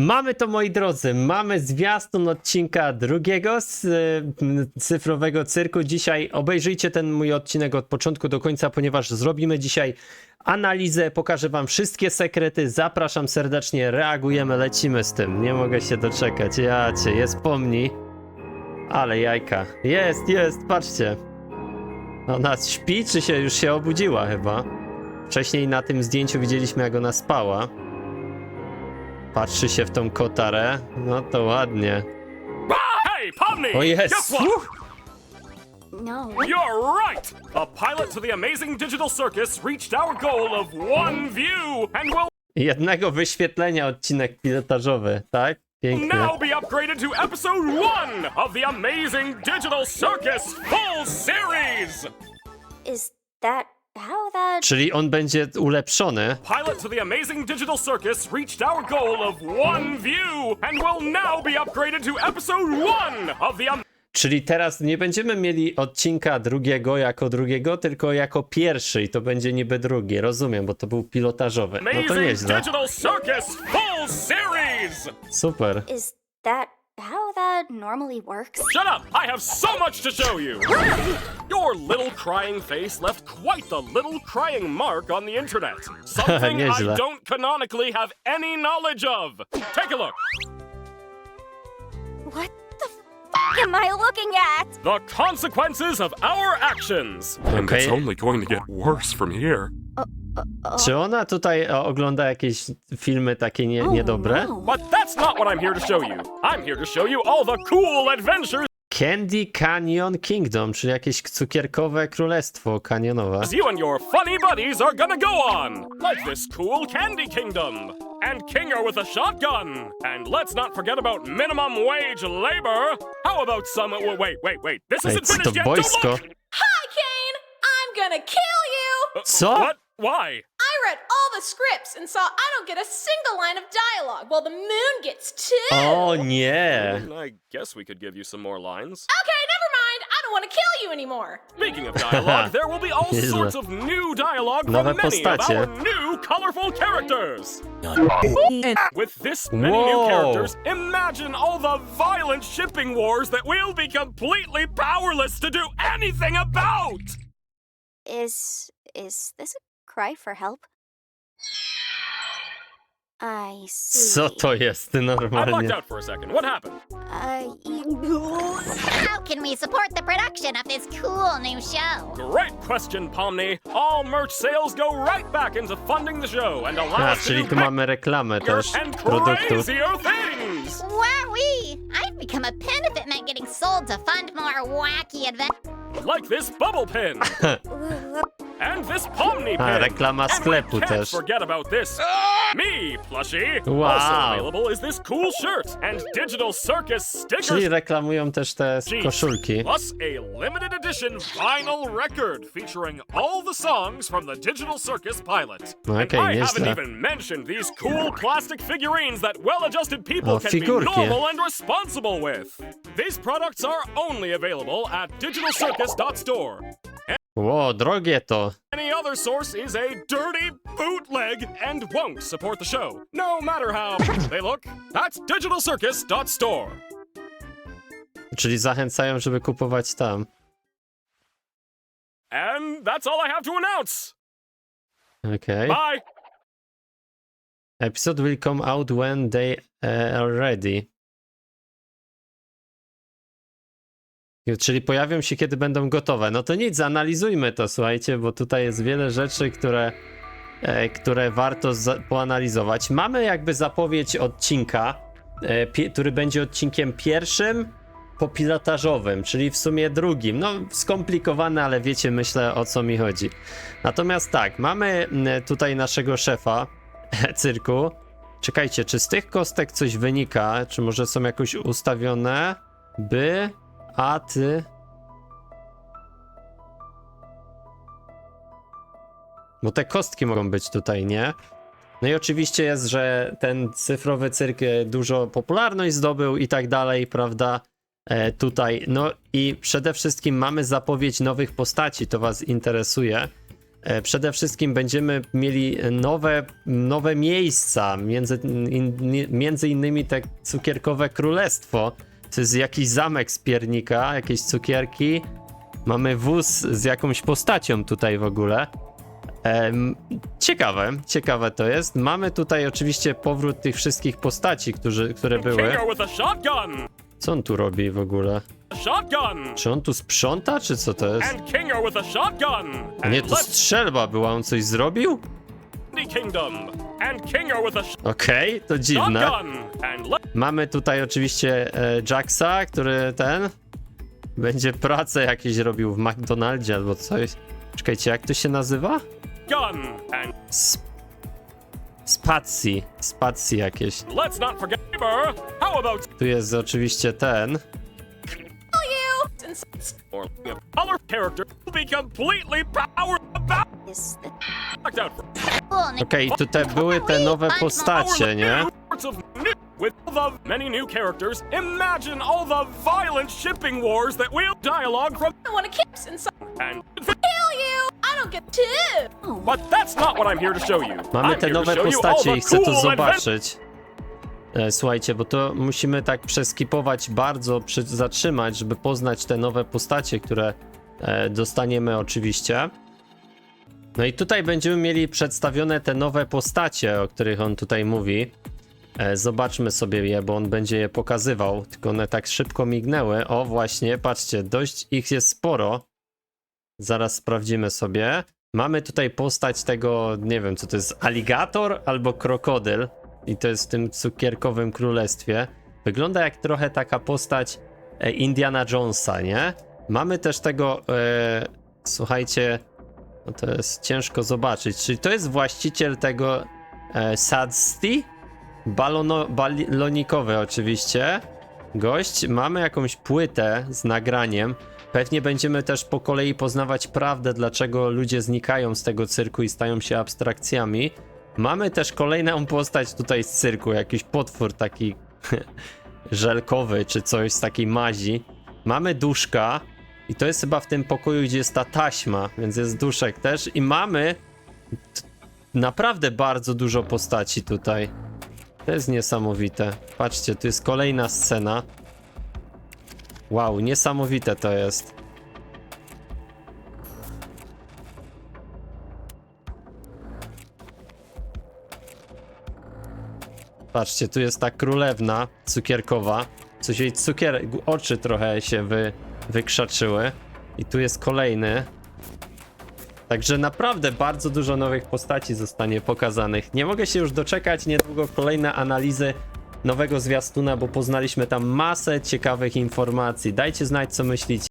Mamy to, moi drodzy, mamy zwiastun odcinka drugiego z y, cyfrowego cyrku. Dzisiaj obejrzyjcie ten mój odcinek od początku do końca, ponieważ zrobimy dzisiaj analizę, pokażę wam wszystkie sekrety. Zapraszam serdecznie, reagujemy, lecimy z tym. Nie mogę się doczekać. Ja cię, jest pomni. Ale jajka. Jest, jest, patrzcie. Ona śpi, czy się już się obudziła chyba? Wcześniej na tym zdjęciu widzieliśmy, jak ona spała. Patrzy się w tą kotarę. No to ładnie. Hey, Pomni! O jest! What? No. You're right! A pilot to the amazing digital circus reached our goal of one view and will Jednego wyświetlenia odcinek pilotażowy, tak? Pięknie. now be upgraded to episode one of the amazing digital circus full series! Is that how that? Czyli on będzie ulepszony. Pilot to the amazing digital circus reached our goal of one view and will now be upgraded to episode one of the am- Czyli teraz nie będziemy mieli odcinka drugiego jako drugiego, tylko jako pierwszy i to będzie niby drugi. Rozumiem, bo to był pilotażowy. No to amazing nieźle. digital circus full series! Super. Is that how that normally works? Shut up! I have so much to show you! Your little crying face left quite the little crying mark on the internet. Something I uh, don't canonically have any knowledge of. Take a look. What the f- am I looking at? The consequences of our actions. And it's only going to get worse from here. Czy ona tutaj ogląda jakieś filmy takie nie, niedobre? no. But that's not what I'm here to show you. I'm here to show you all the cool adventures Candy Canyon Kingdom, czyli jakieś cukierkowe królestwo kanionowe. you and your funny buddies are gonna go on. Like this cool Candy Kingdom. And Kinger with a shotgun. And let's not forget about minimum wage labor. How about some. Wait, wait, wait. This Ej, isn't co to finished yet. Don't boisko? look. Hi, Kane! I'm gonna kill you! Co? What? Why? I read all the scripts and saw I don't get a single line of dialogue, while the moon gets two. Oh, o nie! I guess we could give you some more lines. Okay, never mind. I don't want to kill you anymore. Speaking of dialogue, there will be all sorts of new dialogue Nowe from many of postacie. our new colorful characters. With this many Whoa. new characters, imagine all the violent shipping wars that we'll be completely powerless to do anything about. Is is this a cry for help? I see. Co to jest I blacked normalnie? out for a second. What happened? Uh, you... How can we support the production of this cool new show? Great question, Pomni. All merch sales go right back into funding the show and allow A, us to czyli do tu mamy reklamę bigger też and produktów. crazier things. Wowee! I'd become a pin if it meant getting sold to fund more wacky adventures. Like this bubble pin. And this Pomni ah, pin. A, reklama And we sklepu can't też. forget about this. Ah! Me, plushie. Also Wow. available is this cool shirt and digital circus stickers. Czyli reklamują też te Jeez. koszulki. Plus a limited edition vinyl record featuring all the songs from the Digital Circus pilot. No and okej, I haven't nieźle. even mentioned these cool plastic figurines that well-adjusted people O, can figurki. be normal and responsible with. These products are only available at digitalcircus.store. Drogie to. Any other source is a dirty bootleg and won't support the show, no matter how they look. That's digitalcircus.store. Czyli zachęcają, żeby kupować tam. And that's all I have to announce. Okay. Bye. Episode will come out when they uh, are ready. Czyli pojawią się, kiedy będą gotowe. No to nic, zanalizujmy to, słuchajcie, bo tutaj jest wiele rzeczy, które, e, które warto poanalizować. Mamy jakby zapowiedź odcinka, e, który będzie odcinkiem pierwszym popilotażowym, czyli w sumie drugim. No, skomplikowane, ale wiecie, myślę o co mi chodzi. Natomiast tak, mamy tutaj naszego szefa cyrku. Czekajcie, czy z tych kostek coś wynika? Czy może są jakoś ustawione? By, a ty. Bo te kostki mogą być tutaj, nie? No i oczywiście jest, że ten cyfrowy cyrk e, dużo popularność zdobył i tak dalej, prawda? E, tutaj. No i przede wszystkim mamy zapowiedź nowych postaci, to Was interesuje. E, Przede wszystkim będziemy mieli nowe, nowe miejsca, między, in, między innymi te cukierkowe królestwo. To jest jakiś zamek z piernika, jakieś cukierki. Mamy wóz z jakąś postacią tutaj w ogóle. Em, ciekawe, ciekawe to jest. Mamy tutaj oczywiście powrót tych wszystkich postaci, którzy, które były. Kinger with a shotgun. Co on tu robi w ogóle? A shotgun. Czy on tu sprząta, czy co to jest? And Kinger with a shotgun. Nie, to strzelba była, on coś zrobił? Candy Kingdom. Okej, to dziwne. Mamy tutaj oczywiście e, Jacksa, który ten będzie pracę jakieś robił w McDonaldzie albo coś. Czekajcie, jak to się nazywa? gun. And Sp Spacji. Spacji jakieś. Tu jest oczywiście ten. Or other character will be completely powered about Okej, tutaj były te nowe postacie, nie? with the many new characters. Imagine all the violent shipping wars that will dialogue from I want to kiss and kill you. I don't get but that's not what I'm here to show you. Mamy te nowe postacie i chcę to zobaczyć. E, Słuchajcie, bo to musimy tak przeskipować bardzo, przy, zatrzymać, żeby poznać te nowe postacie, które e, dostaniemy oczywiście. No i tutaj będziemy mieli przedstawione te nowe postacie, o których on tutaj mówi. E, zobaczmy sobie je, bo on będzie je pokazywał, tylko one tak szybko mignęły. O właśnie, patrzcie, dość ich jest sporo. Zaraz sprawdzimy sobie. Mamy tutaj postać tego, nie wiem co to jest, aligator albo krokodyl. I to jest w tym cukierkowym królestwie. Wygląda jak trochę taka postać e, Indiana Jonesa, nie? Mamy też tego, e, słuchajcie, no to jest ciężko zobaczyć. Czyli to jest właściciel tego e, Sadsti? Balono, balonikowy oczywiście. Gość, mamy jakąś płytę z nagraniem. Pewnie będziemy też po kolei poznawać prawdę, dlaczego ludzie znikają z tego cyrku i stają się abstrakcjami. Mamy też kolejną postać tutaj z cyrku, jakiś potwór taki żelkowy czy coś z takiej mazi. Mamy duszka i to jest chyba w tym pokoju, gdzie jest ta taśma, więc jest duszek też i mamy naprawdę bardzo dużo postaci tutaj. To jest niesamowite. Patrzcie, tu jest kolejna scena. Wow, niesamowite to jest. Patrzcie, tu jest ta królewna cukierkowa. Coś jej cukier... oczy trochę się wy... wykrzaczyły. I tu jest kolejny. Także naprawdę bardzo dużo nowych postaci zostanie pokazanych. Nie mogę się już doczekać niedługo kolejne analizy nowego zwiastuna, bo poznaliśmy tam masę ciekawych informacji. Dajcie znać, co myślicie.